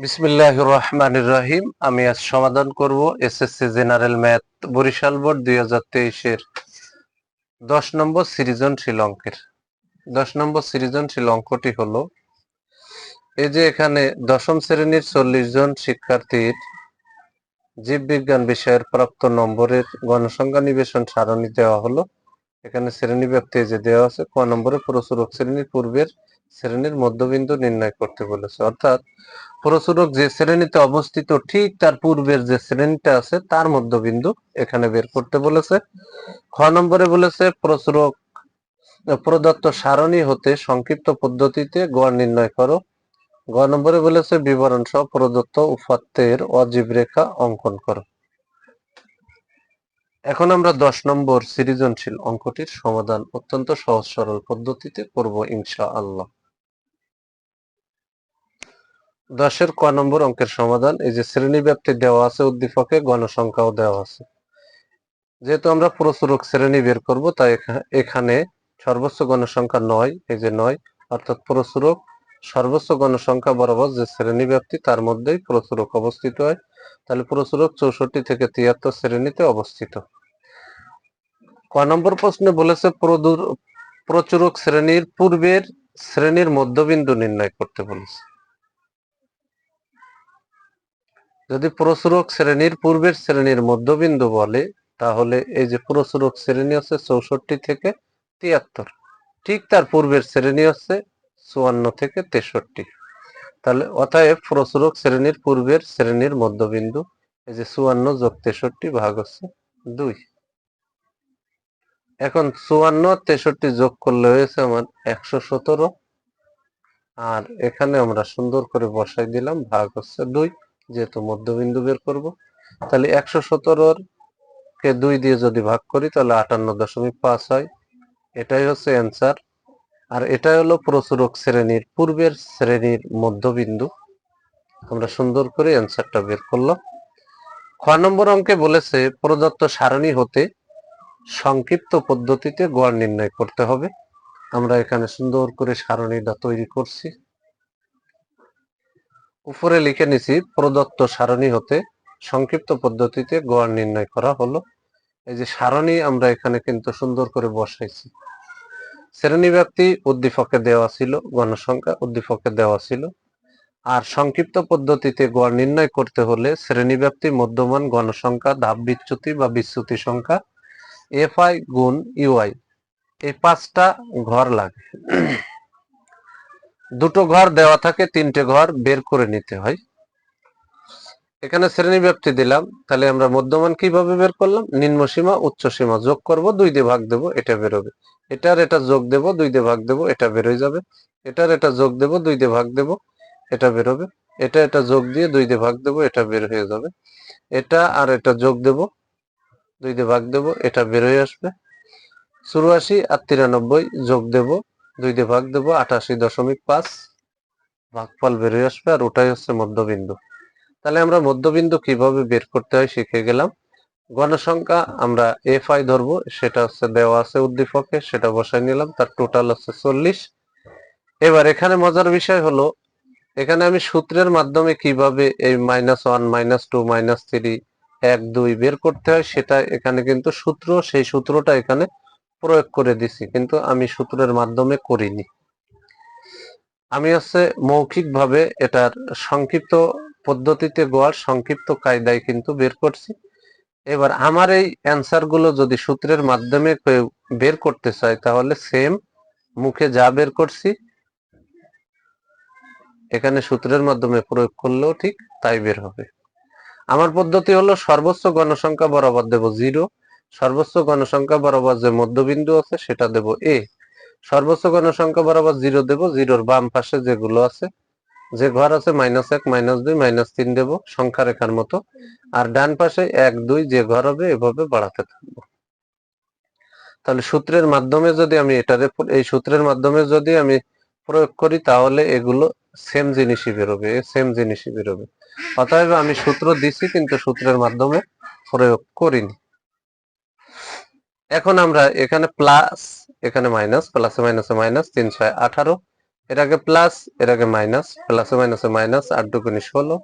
বিসমিল্লাহ রহমান রহিম আমি আজ সমাধান করব SSC general math, Barishal board দুই হাজার তেইশের দশ নম্বর সৃজনশীল অঙ্কের। দশ নম্বর সৃজনশীল অঙ্কটি হলো, এই যে এখানে দশম শ্রেণির চল্লিশ জন শিক্ষার্থীর জীববিজ্ঞান বিষয়ের প্রাপ্ত নম্বরের গণসংখ্যা নিবেশন সারণী দেওয়া হলো। এখানে শ্রেণি ব্যাপ্তি যে দেওয়া আছে, ক নম্বরে প্রচুরক শ্রেণির পূর্বের শ্রেণির মধ্যবিন্দু নির্ণয় করতে বলেছে। অর্থাৎ প্রচুরক যে শ্রেণীতে অবস্থিত, ঠিক তার পূর্বের যে শ্রেণীটা আছে, তার মধ্যবিন্দু এখানে বের করতে বলেছে। খ নম্বরে বলেছে, প্রচুরক প্রদত্ত সারণী হতে সংক্ষিপ্ত পদ্ধতিতে গড় নির্ণয় করো। গ নম্বরে বলেছে, বিবরণ সহ প্রদত্ত উপাত্তের অজীব রেখা অঙ্কন করো। এখন আমরা দশ নম্বর সৃজনশীল অঙ্কটির সমাধান অত্যন্ত সহজ সরল পদ্ধতিতে করব ইনশা আল্লাহ দশের ক নম্বর অঙ্কের সমাধান, এই যে শ্রেণি ব্যাপ্তি দেওয়া আছে, উদ্দীপকে গণসংখ্যাও দেওয়া আছে। যেহেতু আমরা প্রচুরক শ্রেণি বের করব, তাই এখা- এখানে সর্বোচ্চ গণসংখ্যা নয়, এই যে নয়, অর্থাৎ প্রচুরক, সর্বোচ্চ গণসংখ্যা বরাবর যে শ্রেণি ব্যাপ্তি, তার মধ্যেই প্রচুরক অবস্থিত হয়। তাহলে প্রচুরক চৌষট্টি থেকে তিয়াত্তর শ্রেণীতে অবস্থিত। ক নম্বর প্রশ্নে বলেছে প্রচুরক শ্রেণির পূর্বের শ্রেণির মধ্যবিন্দু নির্ণয় করতে বলেছে। যদি প্রচুরক শ্রেণির পূর্বের শ্রেণির মধ্যবিন্দু বলে, তাহলে এই যে প্রচুরক শ্রেণি হচ্ছে চৌষট্টি থেকে তিয়াত্তর। ঠিক তার পূর্বের শ্রেণি হচ্ছে চুয়ান্ন থেকে তেষট্টি। তাহলে অতএব প্রচুরক শ্রেণির পূর্বের শ্রেণির মধ্যবিন্দু, এই যে চুয়ান্ন যোগ তেষট্টি ভাগ হচ্ছে দুই। এখন চুয়ান্ন তেষট্টি যোগ করলে হয়েছে আমার একশো সতেরো। আর এখানে আমরা সুন্দর করে বসাই দিলাম, ভাগ হচ্ছে দুই। যেহেতু মধ্যবিন্দু বের করব, তাহলে একশো সতেরোর কে দুই দিয়ে যদি ভাগ করি, তাহলে আটান্ন দশমিক পাঁচ হয়। এটাই হচ্ছে অ্যান্সার আর এটাই হলো প্রচুরক শ্রেণির, পূর্বের শ্রেণির মধ্যবিন্দু। আমরা সুন্দর করে অ্যান্সারটা বের করলাম। খ নম্বর অঙ্কে বলেছে, প্রদত্ত সারণী হতে সংক্ষিপ্ত পদ্ধতিতে গড় নির্ণয় করতে হবে। আমরা এখানে সুন্দর করে সারণীটা তৈরি করছি। উপরে লিখে নিছি, প্রদত্ত সারণী হতে সংক্ষিপ্ত পদ্ধতিতে গড় নির্ণয় করা হলো। এই যে সারণী আমরা এখানে কিন্তু সুন্দর করে বসাইছি। শ্রেণি ব্যাপ্তি উদ্দীপকে দেওয়া ছিল, গণসংখ্যা উদ্দীপকে দেওয়া ছিল। আর সংক্ষিপ্ত পদ্ধতিতে গড় নির্ণয় করতে হলে শ্রেণি ব্যাপ্তি মধ্যমান, গণসংখ্যা, ধাপ বিচ্যুতি বা বিচ্যুতি সংখ্যা, এফ আই গুণ ইউআই এই পাঁচটা ঘর লাগে। দুটো ঘর দেওয়া থাকে, তিনটে ঘর বের করে নিতে হয়। এখানে শ্রেণি ব্যাপ্তি দিলাম, তাহলে আমরা মধ্যমান কীভাবে বের করলাম? নিম্ন সীমা, উচ্চ সীমা যোগ করব, দুই দিয়ে ভাগ দেব, এটা বেরোবে। এটার এটা যোগ দেব, দুই দিয়ে ভাগ দেব, এটা বেরোয় যাবে। এটার এটা যোগ দেব, দুই দিয়ে ভাগ দেব, এটা বেরোবে। এটা এটা যোগ দিয়ে দুই দিয়ে ভাগ দেব, এটা বের হয়ে যাবে। এটা আর এটা যোগ দেব, দুই দিয়ে ভাগ দেব, এটা বের হয়ে আসবে। চুরাশি আর তিরানব্বই যোগ দেব দুই দিয়ে ভাগ দেবো, আটাশি দশমিক পাঁচ। ভাগফল বেরিয়ে আসবে আর ওটাই হচ্ছে মধ্যবিন্দু। তাহলে আমরা মধ্যবিন্দু কীভাবে বের করতে হয় শিখে গেলাম। গণসংখ্যা আমরা এফ আই ধরবো, সেটা হচ্ছে দেওয়া আছে উদ্দীপকে, সেটা বসাই নিলাম, তার টোটাল হচ্ছে চল্লিশ। এবার এখানে মজার বিষয় হলো, এখানে আমি সূত্রের মাধ্যমে কীভাবে এই minus one minus two minus three এক, দুই বের করতে হয়, সেটা এখানে কিন্তু সূত্র, সেই সূত্রটা এখানে প্রয়োগ করে দিছি, কিন্তু আমি সূত্রের মাধ্যমে করিনি। আমি হচ্ছে মৌখিকভাবে এটার সংক্ষিপ্ত পদ্ধতিতে গোয়ার সংক্ষিপ্ত কায়দায় কিন্তু বের করছি। এবার আমার এই অ্যান্সারগুলো যদি সূত্রের মাধ্যমে বের করতে চাই তাহলে সেম মুখে যা বের করছি, এখানে সূত্রের মাধ্যমে প্রয়োগ করলেও ঠিক তাই বের হবে। আমার পদ্ধতি হলো সর্বোচ্চ গণসংখ্যা বরাবর দেব জিরো সর্বোচ্চ গণসংখ্যা বরাবর যে মধ্যবিন্দু আছে, সেটা দেব এ সর্বোচ্চ গণসংখ্যা বরাবর জিরো দেব জিরোর বাম পাশে যেগুলো আছে, যে ঘর আছে মাইনাস এক মাইনাস দুই মাইনাস তিন দেব সংখ্যা রেখার মতো। আর ডান পাশে এক, দুই যে ঘর হবে, এভাবে বাড়াতে থাকব। তাহলে সূত্রের মাধ্যমে যদি আমি এটারে এই সূত্রের মাধ্যমে যদি আমি প্রয়োগ করি, তাহলে এগুলো সেম জিনিসই বেরোবে সেম জিনিসই বেরোবে। অতএব আমি সূত্র দিছি, কিন্তু সূত্রের মাধ্যমে প্রয়োগ করিনি। এখন আমরা এখানে প্লাস এখানে মাইনাস প্লাসে মাইনাসে মাইনাস তিন, ছয়, আঠারো। এর আগে প্লাস এর আগে মাইনাস প্লাসে মাইনাসে মাইনাস আট দুগুনি ষোলো।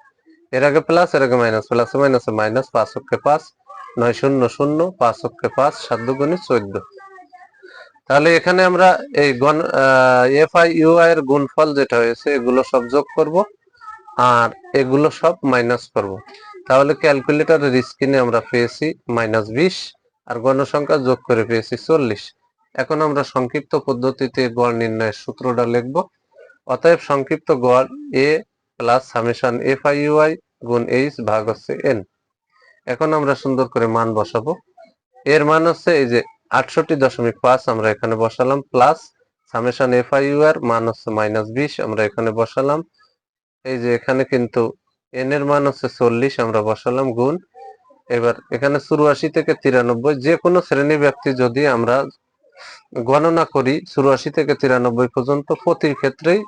এর আগে প্লাস এর আগে মাইনাস প্লাসে মাইনাসে মাইনাস পাঁচ অক্ষে পাঁচ, নয় শূন্য শূন্য, পাঁচ অক্ষে পাঁচ, সাত দুগুনি চোদ্দ। তাহলে এখানে আমরা এই গণ এফ আই ইউ আই এর গুণফল যেটা হয়েছে, এগুলো সব যোগ করব, আর এগুলো সব মাইনাস করব। তাহলে ক্যালকুলেটরের স্ক্রিনে আমরা পেয়েছি মাইনাস বিশ আর গণসংখ্যা যোগ করে পেয়েছি চল্লিশ। এখন আমরা সংক্ষিপ্ত পদ্ধতিতে গড় নির্ণয়ের সূত্রটা লিখব। অতএব সংক্ষিপ্ত গড় A plus summation F I গুণ এইচ ভাগ হচ্ছে এন এখন আমরা সুন্দর করে মান বসাবো। এর মান হচ্ছে এই যে আটষট্টি দশমিক পাঁচ আমরা এখানে বসালাম plus summation F I U এর মান হচ্ছে মাইনাস বিশ আমরা এখানে বসালাম। এই যে এখানে কিন্তু এন এর মান হচ্ছে চল্লিশ, আমরা বসালাম গুণ এবার এখানে চুরাশি থেকে তিরানব্বই যে কোনো শ্রেণি ব্যক্তি যদি আমরা গণনা করি, চুরাশি থেকে তিরানব্বই পর্যন্ত প্রতি ক্ষেত্রেই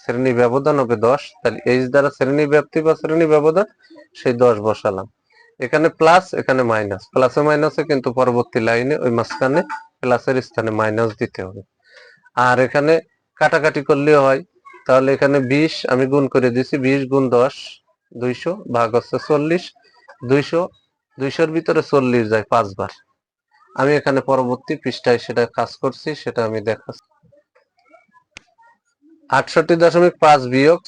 শ্রেণি ব্যবধান হবে দশ। তাহলে এইচ দ্বারা শ্রেণি ব্যাপ্তি বা শ্রেণি ব্যবধান, সেই দশ বসালাম। এখানে প্লাস এখানে মাইনাস প্লাসে মাইনাসে কিন্তু পরবর্তী লাইনে ওই মাঝখানে প্লাসের স্থানে মাইনাস দিতে হবে। আর এখানে কাটাকাটি করলেও হয়। তাহলে এখানে বিশ, আমি গুণ করে দিছি বিশ গুণ দশ, দুইশো, ভাগ হচ্ছে চল্লিশ। দুইশো দুইশোর ভিতরে চল্লিশ যায় পাঁচবার। আমি এখানে পরবর্তী পৃষ্ঠায় সেটা কাজ করছি, সেটা আমি দেখাচ্ছি। আটষট্টি দশমিক পাঁচ বিয়োগ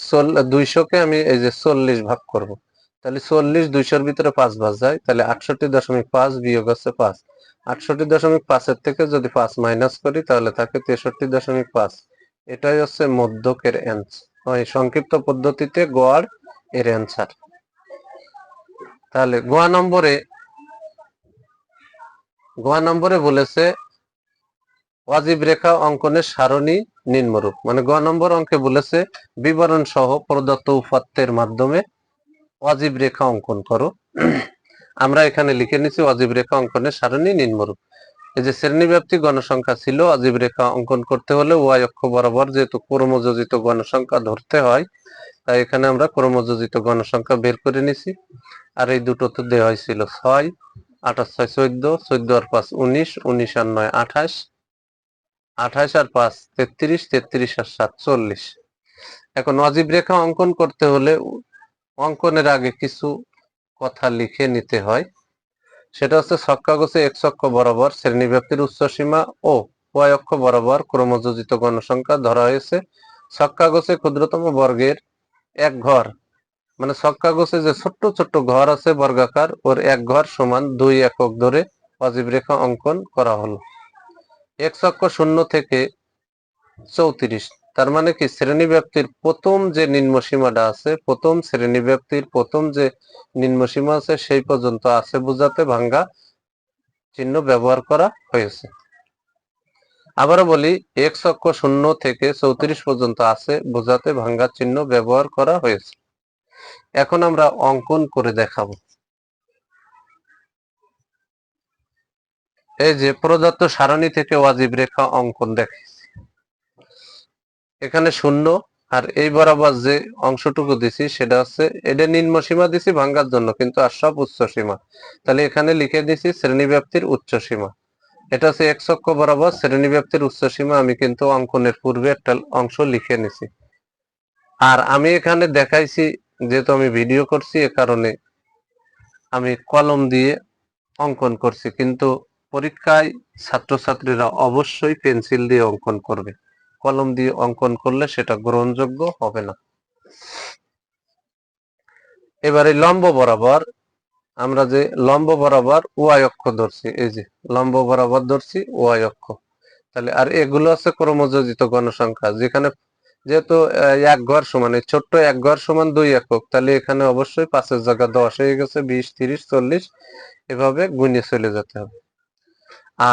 দুইশোকে আমি এই যে চল্লিশ ভাগ করব। তাহলে চল্লিশ দুইশোর ভিতরে পাঁচ ভাগ যায়, তাহলে আটষট্টি দশমিক পাঁচ বিয়োগ হচ্ছে পাঁচ। আটষট্টি দশমিক পাঁচের থেকে যদি পাঁচ মাইনাস করি, তাহলে থাকে তেষট্টি দশমিক পাঁচ। এটাই হচ্ছে মধ্যকের অ্যান্সার সংক্ষিপ্ত পদ্ধতিতে গড় এর অ্যান্সার তাহলে গোয়া নম্বরে গোয়া নম্বরে বলেছে, ওয়াজিব রেখা অঙ্কনের সারণী নিম্নরূপ। মানে গোয়া নম্বর অঙ্কে বলেছে, বিবরণ সহ প্রদত্ত উপাত্তের মাধ্যমে ওয়াজিব রেখা অঙ্কন করো। আমরা এখানে লিখে নিছি ওয়াজিব রেখা অঙ্কনের সারণী নিম্নরূপ। এই যে শ্রেণীব্যাপ্তি গণসংখ্যা ছিল অজীব রেখা অঙ্কন করতে হলে ওয়াই অক্ষ বরাবর যেহেতু ক্রমযোজিত গণসংখ্যা ধরতে হয়, তাই এখানে আমরা ক্রমযোজিত গণসংখ্যা বের করে নিছি। আর এই দুটো তো দেওয়া হয়েছিল ছয়, আঠাশ ছয় চোদ্দ চোদ্দ আর পাঁচ উনিশ উনিশ আর নয় আঠাশ আঠাশ আর পাঁচ তেত্রিশ তেত্রিশ আর সাত চল্লিশ। এখন অজীব রেখা অঙ্কন করতে হলে অঙ্কনের আগে কিছু কথা লিখে নিতে হয়। সেটা হচ্ছে ছক্কাগোছে এক ছক্ক বরাবর শ্রেণীব্যাপ্তির উচ্চ সীমা ও ওয়াই অক্ষ বরাবর ক্রমযোজিত গণসংখ্যা ধরা হয়েছে। ছক্কাগোছে ক্ষুদ্রতম বর্গের এক ঘর। মানে ছক্কাগোছে যে ছোট্ট ছোট্ট ঘর আছে বর্গাকার, ওর এক ঘর সমান দুই একক ধরে অজীব রেখা অঙ্কন করা হলো। এক চক্র শূন্য থেকে চৌত্রিশ। তার মানে কি, শ্রেণি ব্যাপ্তির প্রথম যে নিম্ন সীমাটা আছে, প্রথম শ্রেণি ব্যাপ্তির প্রথম যে নিম্ন সীমা আছে, সেই পর্যন্ত আছে বোঝাতে ভাঙ্গা চিহ্ন ব্যবহার করা হয়েছে। আবারও বলি, এক চক্র শূন্য থেকে চৌত্রিশ পর্যন্ত আছে বোঝাতে ভাঙ্গা চিহ্ন ব্যবহার করা হয়েছে। এখন আমরা অঙ্কন করে দেখাবো। এই যে প্রদত্ত সারণী থেকে ওয়াজিব রেখা অঙ্কন দেখেছি এখানে শূন্য। আর এই বরাবর যে অংশটুকু দিছি, সেটা হচ্ছে এটা নিম্ন সীমা দিছি ভাঙ্গার জন্য, কিন্তু আর সব উচ্চ সীমা। তাহলে এখানে লিখে দিছি শ্রেণীব্যাপ্তির উচ্চ সীমা। এটা হচ্ছে এক চক্র বরাবর শ্রেণীব্যাপ্তির উচ্চ সীমা, আমি কিন্তু অঙ্কনের পূর্বে একটা অংশ লিখে নিছি। আর আমি এখানে দেখাইছি, যেহেতু আমি ভিডিও করছি, এ কারণে আমি কলম দিয়ে অঙ্কন করছি, কিন্তু পরীক্ষায় ছাত্রছাত্রীরা অবশ্যই পেন্সিল দিয়ে অঙ্কন করবে। কলম দিয়ে অঙ্কন করলে সেটা গ্রহণযোগ্য হবে না। এবারে লম্ব বরাবর, আমরা যে লম্ব বরাবর ওয়াই অক্ষ ধরছি, এই যে লম্ব বরাবর ধরছি ওয়াই অক্ষ। তাহলে আর এগুলো আছে ক্রমযোজিত গণসংখ্যা, যেখানে যেহেতু এক ঘর সমান, এই ছোট্ট এক ঘর সমান দুই একক, তাহলে এখানে অবশ্যই পাঁচের জায়গা দশ হয়ে গেছে, বিশ, তিরিশ, চল্লিশ, এভাবে গুণে চলে যেতে হবে।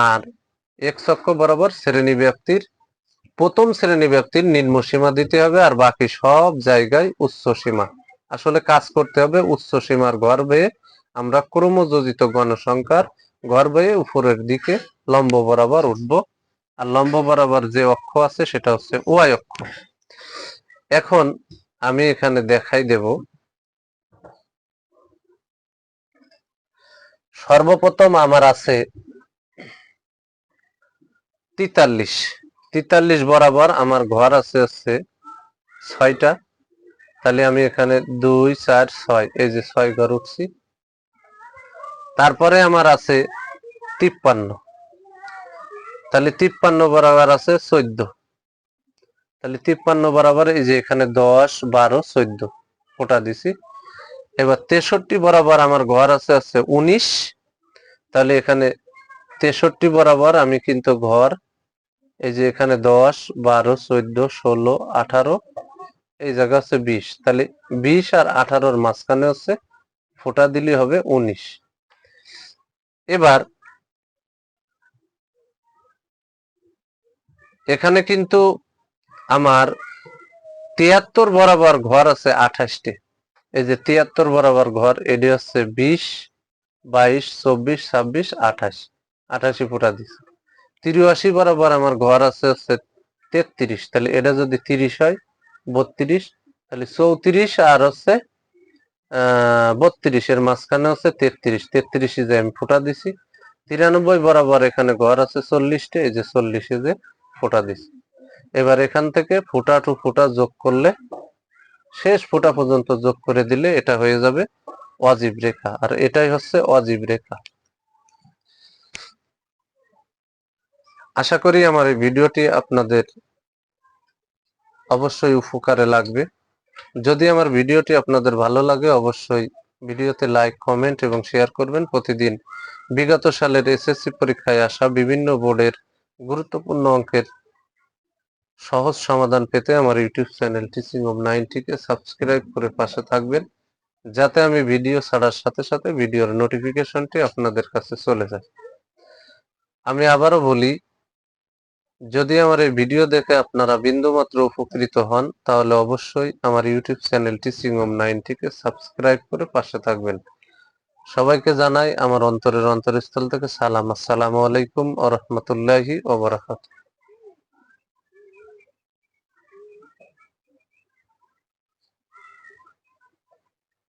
আর এক চক্র বরাবর শ্রেণি ব্যাপ্তির প্রথম শ্রেণি ব্যক্তির নিম্ন সীমা দিতে হবে আর বাকি সব জায়গায় উচ্চ সীমা। আসলে কাজ করতে হবে উচ্চ সীমার ঘর বেয়ে আমরা ক্রমযোজিত গণসংখ্যার ঘর বেয়ে উপরের দিকে লম্ব বরাবর উঠব। আর লম্ব বরাবর যে অক্ষ আছে সেটা হচ্ছে ওয়াই অক্ষ। এখন আমি এখানে দেখাই দেব। সর্বপ্রথম আমার আছে তেতাল্লিশ। তেতাল্লিশ বরাবর আমার ঘর আছে হচ্ছে ছয়টা। তাহলে আমি এখানে দুই, চার, ছয়, এই যে ছয় ঘর উঠছি। তারপরে আমার আছে তিপ্পান্ন। তাহলে তিপ্পান্ন বরাবর আছে চোদ্দ। তাহলে তিপ্পান্ন বরাবর এই যে এখানে দশ, বারো, চোদ্দ ওটা দিছি। এবার তেষট্টি বরাবর আমার ঘর আছে আছে উনিশ। তাহলে এখানে তেষট্টি বরাবর আমি কিন্তু ঘর এই যে এখানে দশ, বারো, চোদ্দ, ষোলো, আঠারো, এই জায়গা হচ্ছে বিশ। তাহলে বিশ আর আঠারোর মাঝখানে হচ্ছে ফোটা দিলে হবে উনিশ। এবার এখানে কিন্তু আমার তিয়াত্তর বরাবর ঘর আছে আঠাশটি। এই যে তিয়াত্তর বরাবর ঘর, এটি হচ্ছে বিশ, বাইশ, চব্বিশ, ছাব্বিশ, আঠাশ। আঠাশি ফুটা দিছে। তিরাশি বরাবর আমার ঘর আছে, হচ্ছে তেত্রিশ। তাহলে এটা যদি তিরিশ হয়, বত্রিশ, তাহলে চৌত্রিশ আর হচ্ছে, আহ, বত্রিশ। এর মাঝখানে হচ্ছে তেত্রিশ। তেত্রিশে যে আমি ফুটা দিছি, তিরানব্বই বরাবর এখানে ঘর আছে চল্লিশটা, এই যে চল্লিশে যে ফোটা দিছি। এবার এখান থেকে ফুটা টু ফুটা যোগ করলে, শেষ ফুটা পর্যন্ত যোগ করে দিলে এটা হয়ে যাবে অজীব রেখা। আর এটাই হচ্ছে অজীব রেখা। আশা করি আমার এই ভিডিওটি আপনাদের অবশ্যই উপকারে লাগবে। যদি আমার ভিডিওটি আপনাদের ভালো লাগে, অবশ্যই ভিডিওতে লাইক, কমেন্ট এবং শেয়ার করবেন। প্রতিদিন বিগত সালের এসএসসি পরীক্ষায় আসা বিভিন্ন বোর্ডের গুরুত্বপূর্ণ অঙ্কের সহজ সমাধান পেতে আমার ইউটিউব চ্যানেল টিচিং অব নাইনটিকে সাবস্ক্রাইব করে পাশে থাকবেন, যাতে আমি ভিডিও ছাড়ার সাথে সাথে ভিডিওর নোটিফিকেশনটি আপনাদের কাছে চলে যায়। আমি আবারও বলি যদি আমার এই ভিডিও দেখে আপনারা বিন্দুমাত্র উপকৃত হন, তাহলে অবশ্যই আমার ইউটিউব চ্যানেলটি অব নাইনটিকে সাবস্ক্রাইব করে পাশে থাকবেন। সবাইকে জানাই আমার অন্তরের অন্তরস্থল থেকে সালাম। আসসালামু আলাইকুম ও রহমতুল্লাহি